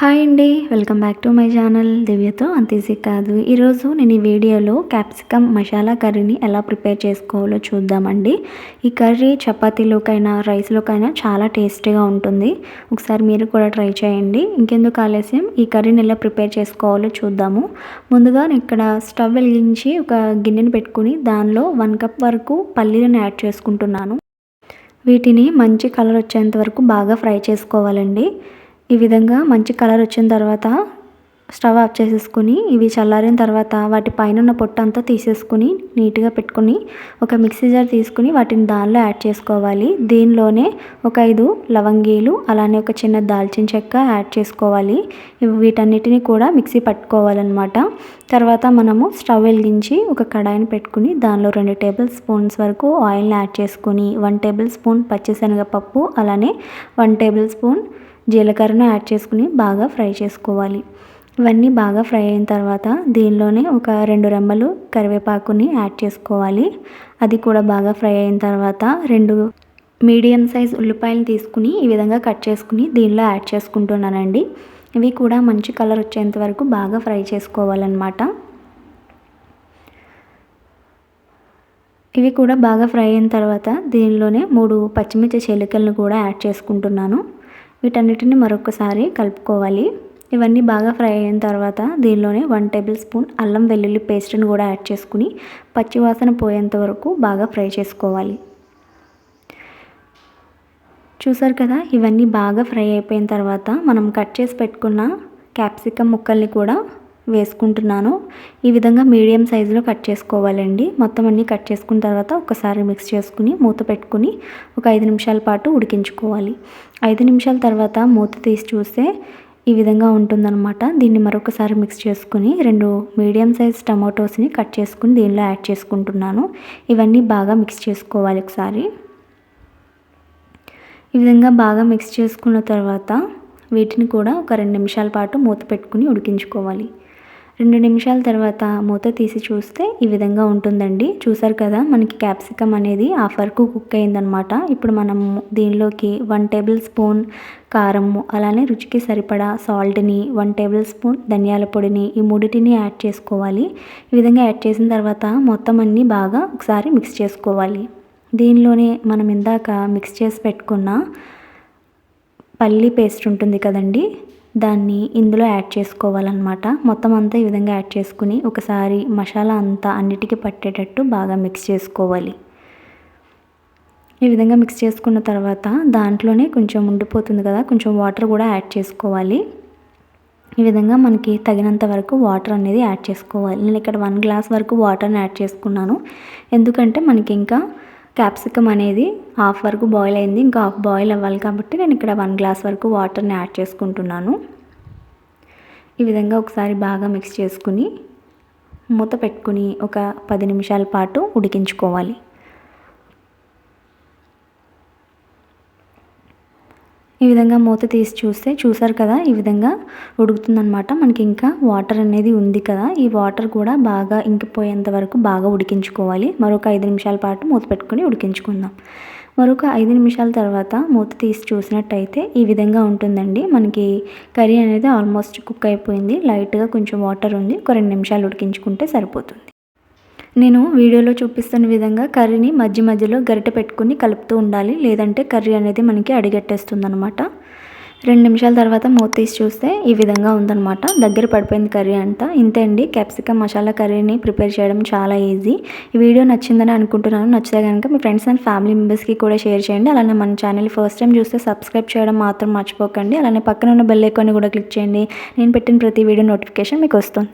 Hi అండి welcome back to my channel. దివ్యతో అంత easy కాదు. ఈరోజు నేను ఈ వీడియోలో క్యాప్సికమ్ మసాలా కర్రీని ఎలా ప్రిపేర్ చేసుకోవాలో చూద్దామండి. ఈ కర్రీ చపాతీలోకైనా రైస్లోకైనా చాలా టేస్టీగా ఉంటుంది. ఒకసారి మీరు కూడా ట్రై చేయండి. ఇంకెందుకు ఆలస్యం? ఈ కర్రీని ఎలా ప్రిపేర్ చేసుకోవాలో చూద్దాము. ముందుగా నేను ఇక్కడ స్టవ్ వెలిగించి ఒక గిన్నెని పెట్టుకుని దానిలో వన్ కప్ వరకు పల్లీలను యాడ్ చేసుకుంటున్నాను. వీటిని మంచి కలర్ వచ్చేంత వరకు బాగా ఫ్రై చేసుకోవాలండి. ఈ విధంగా మంచి కలర్ వచ్చిన తర్వాత స్టవ్ ఆఫ్ చేసేసుకుని ఇవి చల్లారిన తర్వాత వాటి పైన ఉన్న పొట్టు అంతా తీసేసుకుని నీట్గా పెట్టుకుని ఒక మిక్సీ జార్ తీసుకుని వాటిని దానిలో యాడ్ చేసుకోవాలి. దీనిలోనే ఒక ఐదు లవంగీలు అలానే ఒక చిన్న దాల్చిన చెక్క యాడ్ చేసుకోవాలి. వీటన్నిటిని కూడా మిక్సీ పట్టుకోవాలన్నమాట. తర్వాత మనము స్టవ్ వెలిగించి ఒక కడాయిని పెట్టుకుని దానిలో రెండు టేబుల్ స్పూన్స్ వరకు ఆయిల్ని యాడ్ చేసుకుని వన్ టేబుల్ స్పూన్ పచ్చిశనగపప్పు అలానే వన్ టేబుల్ స్పూన్ జీలకర్రను యాడ్ చేసుకుని బాగా ఫ్రై చేసుకోవాలి. ఇవన్నీ బాగా ఫ్రై అయిన తర్వాత దీనిలోనే ఒక రెండు రెమ్మలు కరివేపాకుని యాడ్ చేసుకోవాలి. అది కూడా బాగా ఫ్రై అయిన తర్వాత రెండు మీడియం సైజ్ ఉల్లిపాయలు తీసుకుని ఈ విధంగా కట్ చేసుకుని దీనిలో యాడ్ చేసుకుంటున్నానండి. ఇవి కూడా మంచి కలర్ వచ్చేంత వరకు బాగా ఫ్రై చేసుకోవాలన్నమాట. ఇవి కూడా బాగా ఫ్రై అయిన తర్వాత దీనిలోనే మూడు పచ్చిమిర్చి చిలికలను కూడా యాడ్ చేసుకుంటున్నాను. వీటన్నిటిని మరొకసారి కలుపుకోవాలి. ఇవన్నీ బాగా ఫ్రై అయిన తర్వాత దీనిలోనే వన్ టేబుల్ స్పూన్ అల్లం వెల్లుల్లి పేస్ట్ని కూడా యాడ్ చేసుకుని పచ్చివాసన పోయేంత వరకు బాగా ఫ్రై చేసుకోవాలి. చూసారు కదా ఇవన్నీ బాగా ఫ్రై అయిపోయిన తర్వాత మనం కట్ చేసి పెట్టుకున్న క్యాప్సికమ్ ముక్కల్ని కూడా వేసుకుంటున్నాను. ఈ విధంగా మీడియం సైజులో కట్ చేసుకోవాలండి. మొత్తం అన్నీ కట్ చేసుకున్న తర్వాత ఒకసారి మిక్స్ చేసుకుని మూత పెట్టుకుని ఒక ఐదు నిమిషాల పాటు ఉడికించుకోవాలి. ఐదు నిమిషాల తర్వాత మూత తీసి చూస్తే ఈ విధంగా ఉంటుందన్నమాట. దీన్ని మరొకసారి మిక్స్ చేసుకుని రెండు మీడియం సైజ్ టమాటోస్ని కట్ చేసుకుని దీనిలో యాడ్ చేసుకుంటున్నాను. ఇవన్నీ బాగా మిక్స్ చేసుకోవాలి ఒకసారి. ఈ విధంగా బాగా మిక్స్ చేసుకున్న తర్వాత వీటిని కూడా ఒక రెండు నిమిషాల పాటు మూత పెట్టుకుని ఉడికించుకోవాలి. రెండు నిమిషాల తర్వాత మూత తీసి చూస్తే ఈ విధంగా ఉంటుందండి. చూసారు కదా మనకి క్యాప్సికమ్ అనేది హాఫ్ వరకు కుక్ అయిందనమాట ఇప్పుడు మనం దీనిలోకి వన్ టేబుల్ స్పూన్ కారము అలానే రుచికి సరిపడా సాల్ట్ని వన్ టేబుల్ స్పూన్ ధనియాల పొడిని ఈ మూడిటిని యాడ్ చేసుకోవాలి. ఈ విధంగా యాడ్ చేసిన తర్వాత మొత్తం అన్నీ బాగా ఒకసారి మిక్స్ చేసుకోవాలి. దీనిలోనే మనం ఇందాక మిక్స్ చేసి పెట్టుకున్న పల్లీ పేస్ట్ ఉంటుంది కదండి దాన్ని ఇందులో యాడ్ చేసుకోవాలన్నమాట. మొత్తం అంతా ఈ విధంగా యాడ్ చేసుకుని ఒకసారి మసాలా అంతా అన్నిటికీ పట్టేటట్టు బాగా మిక్స్ చేసుకోవాలి. ఈ విధంగా మిక్స్ చేసుకున్న తర్వాత దాంట్లోనే కొంచెం ఉండిపోతుంది కదా కొంచెం వాటర్ కూడా యాడ్ చేసుకోవాలి. ఈ విధంగా మనకి తగినంత వరకు వాటర్ అనేది యాడ్ చేసుకోవాలి. నేను ఇక్కడ వన్ గ్లాస్ వరకు వాటర్ని యాడ్ చేసుకున్నాను. ఎందుకంటే మనకి ఇంకా క్యాప్సికమ్ అనేది హాఫ్ వరకు బాయిల్ అయింది. ఇంకా హాఫ్ బాయిల్ అవ్వాలి కాబట్టి నేను ఇక్కడ వన్ గ్లాస్ వరకు వాటర్ని యాడ్ చేసుకుంటున్నాను. ఈ విధంగా ఒకసారి బాగా మిక్స్ చేసుకుని మూత పెట్టుకుని ఒక పది నిమిషాల పాటు ఉడికించుకోవాలి. ఈ విధంగా మూత తీసి చూస్తే చూసారు కదా ఈ విధంగా ఉడుకుతుందనమాట మనకి ఇంకా వాటర్ అనేది ఉంది కదా ఈ వాటర్ కూడా బాగా ఇంకిపోయేంత వరకు బాగా ఉడికించుకోవాలి. మరొక ఐదు నిమిషాల పాటు మూత పెట్టుకుని ఉడికించుకుందాం. మరొక ఐదు నిమిషాల తర్వాత మూత తీసి చూసినట్టయితే ఈ విధంగా ఉంటుందండి. మనకి కర్రీ అనేది ఆల్మోస్ట్ కుక్ అయిపోయింది. లైట్గా కొంచెం వాటర్ ఉంది. ఒక రెండు నిమిషాలు ఉడికించుకుంటే సరిపోతుంది. నేను వీడియోలో చూపిస్తున్న విధంగా కర్రీని మధ్య మధ్యలో గరిటె పెట్టుకుని కలుపుతూ ఉండాలి. లేదంటే కర్రీ అనేది మనకి అడిగట్టేస్తుంది అనమాట రెండు నిమిషాల తర్వాత మూత తీసి చూస్తే ఈ విధంగా ఉందనమాట దగ్గర పడిపోయింది కర్రీ అంతా. ఇంతే అండి. క్యాప్సికమ్ మసాలా కర్రీని ప్రిపేర్ చేయడం చాలా ఈజీ. ఈ వీడియో నచ్చిందని అనుకుంటున్నాను. నచ్చితే కనుక మీ ఫ్రెండ్స్ అండ్ ఫ్యామిలీ మెంబర్స్కి కూడా షేర్ చేయండి. అలానే మన ఛానల్ ఫస్ట్ టైం చూస్తే సబ్స్క్రైబ్ చేయడం మాత్రం మర్చిపోకండి. అలానే పక్కన ఉన్న బెల్ ఐకాన్ని కూడా క్లిక్ చేయండి. నేను పెట్టిన ప్రతి వీడియో నోటిఫికేషన్ మీకు వస్తుంది.